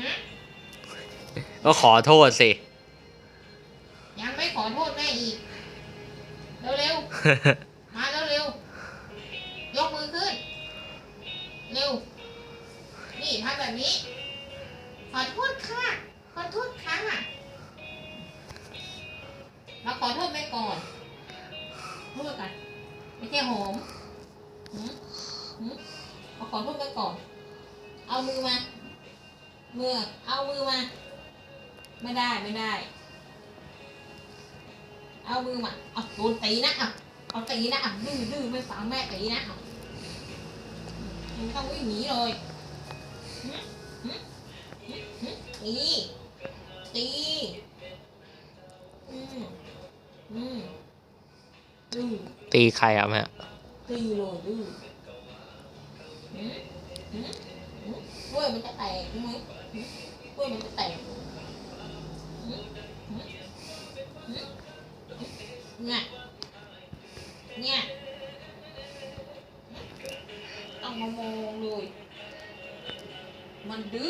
ฮะก็ขอโทษสิ ยังไม่ขอโทษแม่อีก เร็วๆ มาเร็วๆ ยกมือขึ้น เร็ว นี่ทำแบบนี้ ขอโทษค่ะ ขอโทษค่ะมาขอโทษแม่ก่อนพูดกันไม่ใช่หอมหืมหืมมาขอโทษแม่ก่อน เอามือมา มือเอามือมา ไม่ได้ไม่ได้ เอามือมาเอาโดนตีนะเอาเอาตีนะเอาดื้อดื้อไม่ฟังแม่ตีนะเอามึงต้องวิ่งหนีเลยตีตีอืมอืมดื้อตีใครอะแม่ดื้อเลยดื้อหึหึหึก ล้วยมันจะแตกใช่ไหมหึกล้วยมันจะแตกหึหึหึหึเนี่ยเนี่ยต้องมามองเลยมันดื้อ